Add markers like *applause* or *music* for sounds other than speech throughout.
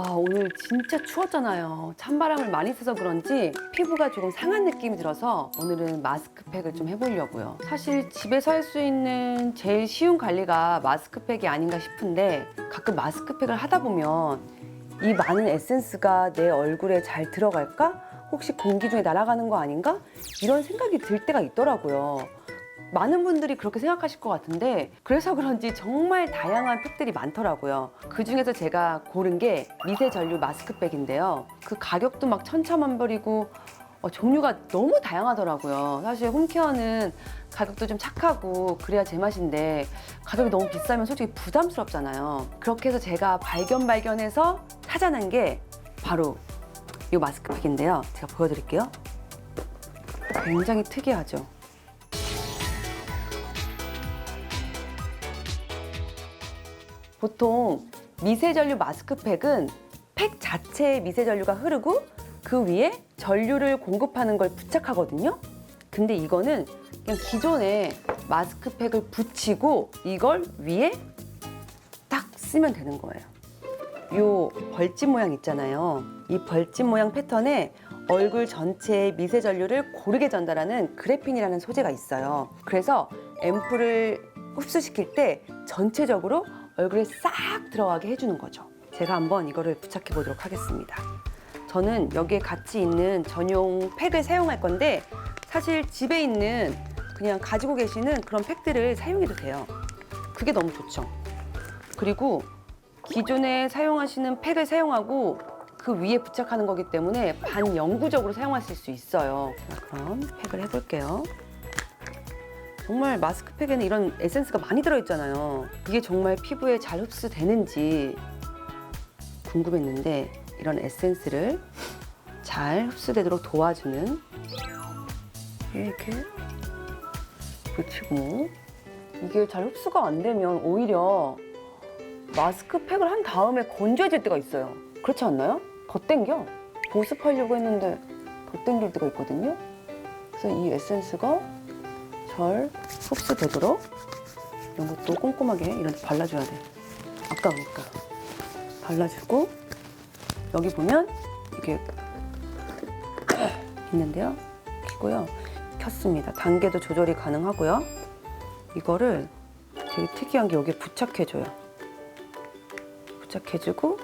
아, 오늘 진짜 추웠잖아요. 찬바람을 많이 쐬서 그런지 피부가 조금 상한 느낌이 들어서 오늘은 마스크팩을 좀 해보려고요. 사실 집에서 할 수 있는 제일 쉬운 관리가 마스크팩이 아닌가 싶은데 가끔 마스크팩을 하다 보면 이 많은 에센스가 내 얼굴에 잘 들어갈까? 혹시 공기 중에 날아가는 거 아닌가? 이런 생각이 들 때가 있더라고요. 많은 분들이 그렇게 생각하실 것 같은데 그래서 그런지 정말 다양한 팩들이 많더라고요. 그 중에서 제가 고른 게 미세 전류 마스크팩인데요. 그 가격도 막 천차만별이고 어, 종류가 너무 다양하더라고요. 사실 홈케어는 가격도 좀 착하고 그래야 제맛인데 가격이 너무 비싸면 솔직히 부담스럽잖아요. 그렇게 해서 제가 발견 발견해서 찾아낸 게 바로 이 마스크팩인데요. 제가 보여드릴게요. 굉장히 특이하죠. 보통 미세전류 마스크팩은 팩 자체에 미세전류가 흐르고 그 위에 전류를 공급하는 걸 부착하거든요. 근데 이거는 그냥 기존에 마스크팩을 붙이고 이걸 위에 딱 쓰면 되는 거예요. 요 벌집 모양 있잖아요. 이 벌집 모양 패턴에 얼굴 전체에 미세 전류를 고르게 전달하는 그래핀이라는 소재가 있어요. 그래서 앰플을 흡수시킬 때 전체적으로 얼굴에 싹 들어가게 해주는 거죠. 제가 한번 이거를 부착해 보도록 하겠습니다. 저는 여기에 같이 있는 전용 팩을 사용할 건데 사실 집에 있는 그냥 가지고 계시는 그런 팩들을 사용해도 돼요. 그게 너무 좋죠. 그리고 기존에 사용하시는 팩을 사용하고 그 위에 부착하는 거기 때문에 반영구적으로 사용하실 수 있어요. 자, 그럼 팩을 해볼게요. 정말 마스크팩에는 이런 에센스가 많이 들어있잖아요. 이게 정말 피부에 잘 흡수되는지 궁금했는데 이런 에센스를 잘 흡수되도록 도와주는 이렇게 붙이고 이게 잘 흡수가 안 되면 오히려 마스크팩을 한 다음에 건조해질 때가 있어요. 그렇지 않나요? 더 땡겨. 보습하려고 했는데 더 땡길 때가 있거든요. 그래서 이 에센스가 잘 흡수되도록 이런 것도 꼼꼼하게 이런 데 발라줘야 돼. 아까우니까. 발라주고 여기 보면 이게 *clears throat* 있는데요. 켜고요. 켰습니다. 단계도 조절이 가능하고요. 이거를 되게 특이한 게 여기에 부착해줘요. 부착해주고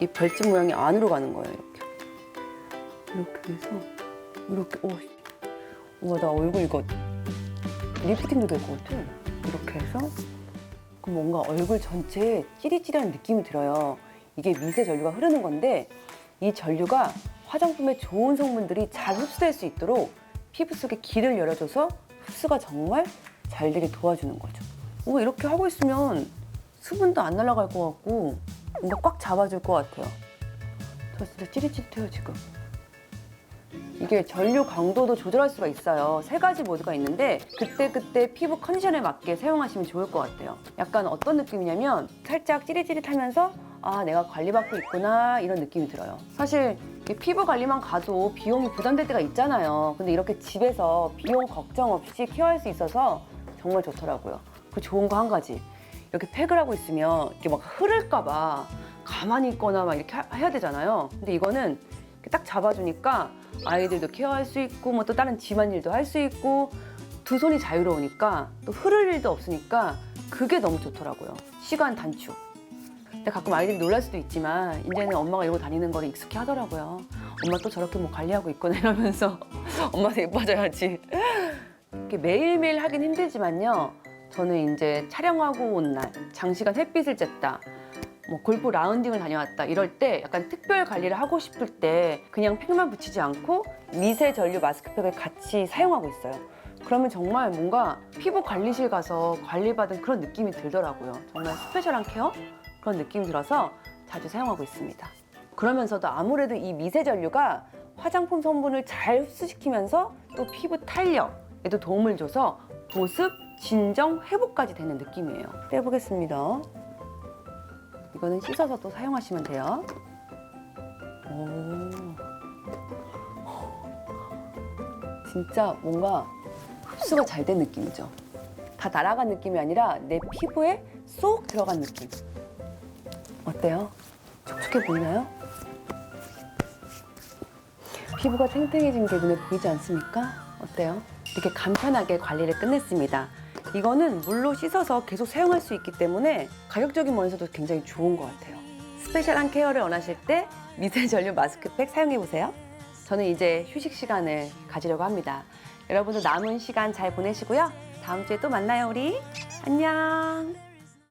이 벌집 모양이 안으로 가는 거예요. 이렇게. 이렇게 해서 이렇게 오, 우와 나 얼굴 이거 리프팅도 될 것 같아. 이렇게 해서 그 뭔가 얼굴 전체에 찌릿찌릿한 느낌이 들어요. 이게 미세 전류가 흐르는 건데 이 전류가 화장품의 좋은 성분들이 잘 흡수될 수 있도록 피부 속에 길을 열어줘서 흡수가 정말 잘 되게 도와주는 거죠. 오, 이렇게 하고 있으면 수분도 안 날아갈 것 같고 뭔가 꽉 잡아줄 것 같아요. 저 진짜 찌릿찌릿해요 지금. 이게 전류 강도도 조절할 수가 있어요. 세 가지 모드가 있는데 그때그때 피부 컨디션에 맞게 사용하시면 좋을 것 같아요. 약간 어떤 느낌이냐면 살짝 찌릿찌릿하면서 아 내가 관리받고 있구나 이런 느낌이 들어요. 사실 피부 관리만 가도 비용이 부담될 때가 있잖아요. 근데 이렇게 집에서 비용 걱정 없이 케어할 수 있어서 정말 좋더라고요. 그 좋은 거 한 가지. 이렇게 팩을 하고 있으면 이게 막 흐를까 봐 가만히 있거나 막 이렇게 하- 해야 되잖아요. 근데 이거는 이렇게 딱 잡아주니까 아이들도 케어할 수 있고 뭐 또 다른 집안일도 할 수 있고 두 손이 자유로우니까 또 흐를 일도 없으니까 그게 너무 좋더라고요. 시간 단축. 근데 가끔 아이들이 놀랄 수도 있지만 이제는 엄마가 이러고 다니는 거를 익숙해 하더라고요. 엄마 또 저렇게 뭐 관리하고 있구나 이러면서 *laughs* 엄마도 예뻐져야지. 이렇게 매일매일 하긴 힘들지만요. 저는 이제 촬영하고 온 날, 장시간 햇빛을 쬐다, 뭐 골프 라운딩을 다녀왔다 이럴 때 약간 특별 관리를 하고 싶을 때 그냥 팩만 붙이지 않고 미세 전류 마스크팩을 같이 사용하고 있어요. 그러면 정말 뭔가 피부 관리실 가서 관리받은 그런 느낌이 들더라고요. 정말 스페셜한 케어 그런 느낌이 들어서 자주 사용하고 있습니다. 그러면서도 아무래도 이 미세 전류가 화장품 성분을 잘 흡수시키면서 또 피부 탄력에도 도움을 줘서 보습, 진정, 회복까지 되는 느낌이에요. 떼보겠습니다. 이거는 씻어서 또 사용하시면 돼요. 오. 진짜 뭔가 흡수가 잘 된 느낌이죠. 다 날아간 느낌이 아니라 내 피부에 쏙 들어간 느낌. 어때요? 촉촉해 보이나요? 피부가 탱탱해진 게 눈에 보이지 않습니까? 어때요? 이렇게 간편하게 관리를 끝냈습니다. 이거는 물로 씻어서 계속 사용할 수 있기 때문에 가격적인 면에서도 굉장히 좋은 것 같아요. 스페셜한 케어를 원하실 때 미세 전류 마스크팩 사용해 보세요. 저는 이제 휴식 시간을 가지려고 합니다. 여러분도 남은 시간 잘 보내시고요. 다음 주에 또 만나요, 우리. 안녕.